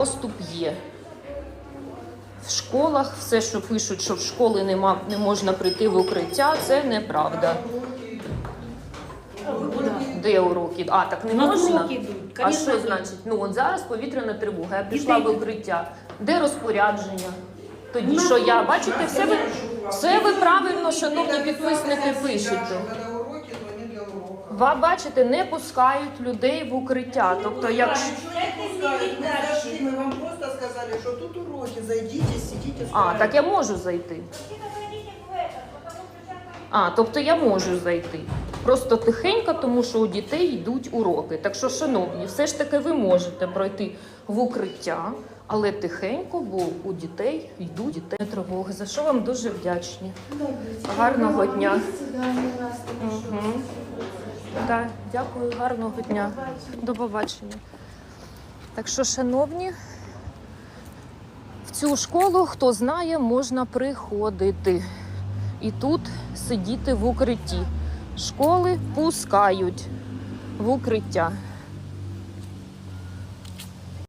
Доступ є. В школах все, що пишуть, що в школи нема, не можна прийти в укриття, це неправда. Де уроки? А, так не можна? уроки А що значить? Ну от зараз повітряна тривога. Я пішла в укриття. Де розпорядження? Тоді що я бачите, все ви все ви правильно, шановні підписники, пишете. Ви бачите, не пускають людей в укриття. Тобто, якщо Пускают, мы зашли, мы вам просто сказали, что тут уроки, зайдите, сидите. а, так я можу зайти. А, тобто я можу зайти. Просто тихенько, тому що у дітей йдуть уроки. Так що, шановні, все ж таки ви можете пройти в укриття, але тихенько, бо у дітей йдуть дітей тривоги. За що вам дуже вдячні. Гарного дня. Мгм. Так, дякую, гарного дня. До побачення. Так що, шановні, в цю школу, хто знає, можна приходити. І тут сидіти в укритті. Школи пускають в укриття.